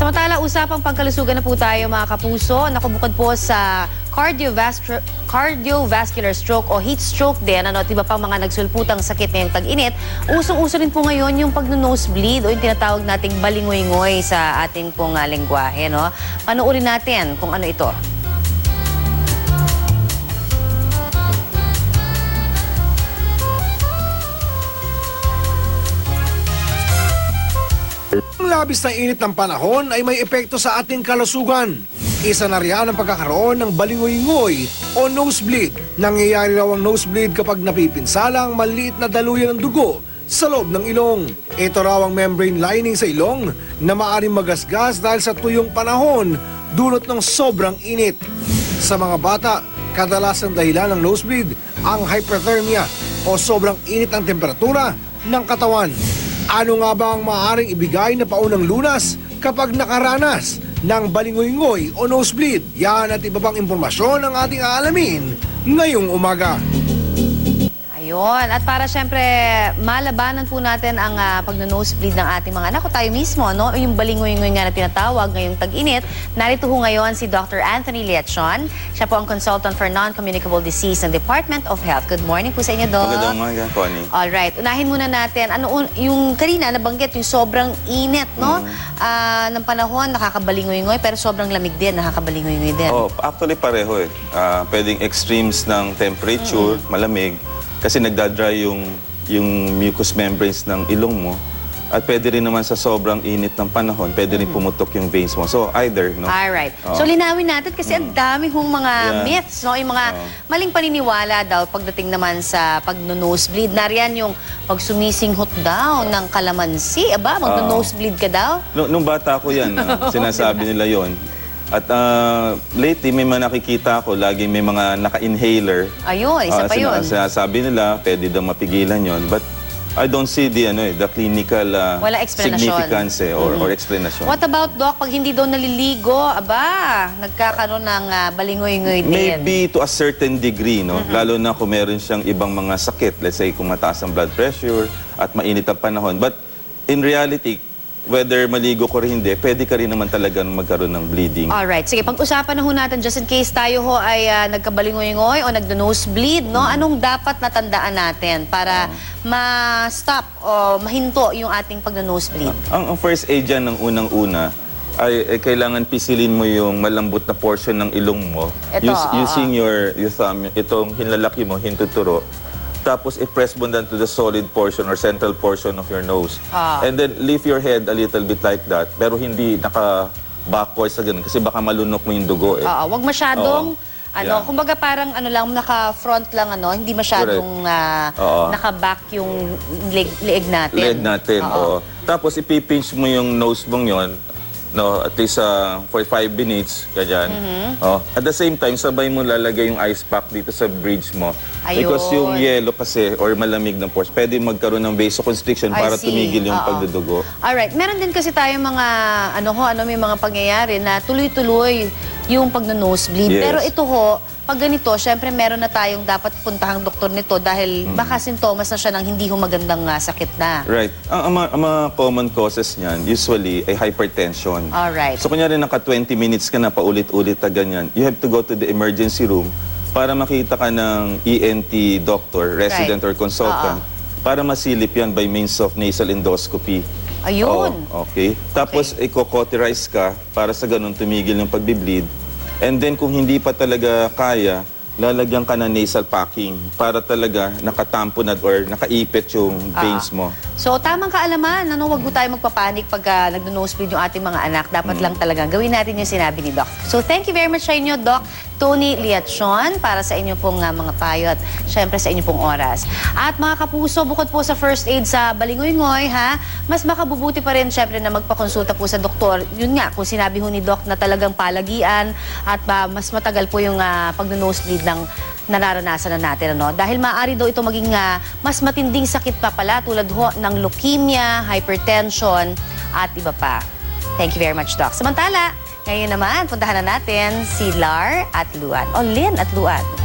Samantala, usapang pagkalusugan na po tayo mga kapuso. Nakabukod po sa cardiovascular, cardiovascular stroke o heat stroke din, ano, at iba pang mga nagsulputang sakit ngayong tag-init. Usong-uso rin po ngayon yung pag-nosebleed o yung tinatawag nating balingoy-ngoy sa ating pong uh, lengguwahe. No? Panuurin natin kung ano ito. Ang labis na init ng panahon ay may epekto sa ating kalusugan. Isa na riyan ang pagkakaroon ng balingoy-ngoy o nosebleed. Nangyayari raw ang nosebleed kapag napipinsala ang maliit na daluyan ng dugo sa loob ng ilong. Ito raw ang membrane lining sa ilong na maaaring magasgas dahil sa tuyong panahon dulot ng sobrang init. Sa mga bata, kadalasang dahilan ng nosebleed ang hyperthermia o sobrang init ang temperatura ng katawan. Ano nga ba ang maaaring ibigay na paunang lunas kapag nakaranas ng balingoy-ngoy o nosebleed? Yan at iba pang impormasyon ang ating aalamin ngayong umaga. Ayun. At para syempre malabanan po natin ang uh, pag-nosebleed ng ating mga anak o tayo mismo, no? yung balingoy-ngoy nga na tinatawag ngayong tag-init. Narito ho ngayon si Dr. Anthony Liachon. Siya po ang consultant for non-communicable disease ng Department of Health. Good morning po sa inyo, Doc. Magandang umaga, Connie. Alright, unahin muna natin. Ano un- yung kanina nabanggit yung sobrang init, no? Ah, ng panahon nakakabalingoy-ngoy pero sobrang lamig din, nakakabalingoy-ngoy din. Oh, actually pareho eh. Ah, pwedeng extremes ng temperature, malamig, kasi nagdadry yung, yung mucous membranes ng ilong mo. At pwede rin naman sa sobrang init ng panahon, pwede rin pumutok yung veins mo. So either, no? Alright. Oo. So linawin natin kasi ang dami hong mga Mm. Yeah. myths, no? Yung mga Oo. maling paniniwala daw pagdating naman sa pag-nosebleed. Nariyan yung pag sumisinghot daw ng kalamansi. Aba, mag-nosebleed ka daw? No, nung bata ko yan, ah, sinasabi nila yon. At ah, lately, may mga nakikita ako, lagi may mga naka-inhaler. Ayun, isa Ah, pa yun. Sinasabi nila, pwede daw mapigilan yon. But I don't see the, ano, eh, the clinical ah, Wala explanation. significance eh, or, or explanation. What about, Doc, pag hindi daw naliligo, aba, nagkakaroon ng ah, balingoy-ngoy din. Maybe to a certain degree, no? Lalo na kung meron siyang ibang mga sakit. Let's say kung mataas ang blood pressure at mainit ang panahon. But in reality, whether maligo ko rin hindi, pwede ka rin naman talaga magkaroon ng bleeding. Alright, sige, pag-usapan na ho natin just in case tayo ho ay ah, nagkabalingoy-ngoy o nagda-nosebleed, no? Anong dapat natandaan natin para ma-stop o mahinto yung ating pagda-nosebleed? Ang, ang first aid dyan ng unang-una, ay, ay kailangan pisilin mo yung malambot na portion ng ilong mo. Ito, oo. using your, your thumb, itong hinlalaki mo, hintuturo. Tapos i-press mo down to the solid portion or central portion of your nose. Ah. And then lift your head a little bit like that. Pero hindi naka backwards sa ganun kasi baka malunok mo yung dugo eh. Oo, wag masyadong ano, Yeah. kumbaga parang ano lang naka-front lang ano, hindi masyadong ah, Oo. naka-back yung leg, leeg natin. Leg natin, Oo. oo. Tapos ipipinch mo yung nose mong yon no, at least uh, for 5 minutes, ganyan. Mm-hmm. Oh. At the same time, sabay mo lalagay yung ice pack dito sa bridge mo. Because Ayun. yung yellow kasi, or malamig na pores, pwede magkaroon ng vasoconstriction I para see. tumigil yung Oo. pagdudugo. Alright, meron din kasi tayo mga ano ho, ano may mga pangyayari na tuloy-tuloy yung pagno-nosebleed. Yes. Pero ito ho, pag ganito, syempre meron na tayong dapat puntahang doktor nito dahil Mm. baka sintomas na siya ng hindi ho magandang ah, sakit na. Right. Ang, ang, mga- ang mga common causes niyan, usually, ay hypertension. Alright. So, kunyari naka 20 minutes ka na paulit-ulit na ganyan, you have to go to the emergency room para makita ka ng ENT doctor, resident Right. or consultant, para masilip yan by means of nasal endoscopy. Ayun. Oo, okay. Tapos, i-cauterize ka para sa ganun tumigil yung pagbibleed. And then, kung hindi pa talaga kaya, lalagyan ka ng nasal packing para talaga nakatamponad or nakaipit yung veins mo. So, tamang kaalaman, ano, wag mo tayo magpapanik pag uh, nagno-nosebleed yung ating mga anak. Dapat Mm. lang talaga gawin natin yung sinabi ni Doc. So, thank you very much sa inyo, Doc Tony Liachon, para sa inyo pong uh, mga payo at syempre sa inyo pong oras. At mga kapuso, bukod po sa first aid sa balingoy-ngoy, ha, mas makabubuti pa rin syempre na magpakonsulta po sa doktor. Yun nga, kung sinabi ho ni Doc na talagang palagian at uh, mas matagal po yung uh, pag-nosebleed ng nararanasan na natin. Ano? Dahil maaari daw ito maging ah, mas matinding sakit pa pala tulad ho ng leukemia, hypertension at iba pa. Thank you very much, Doc. Samantala, ngayon naman, puntahan na natin si Lar at Luan. O Lynn at Luan.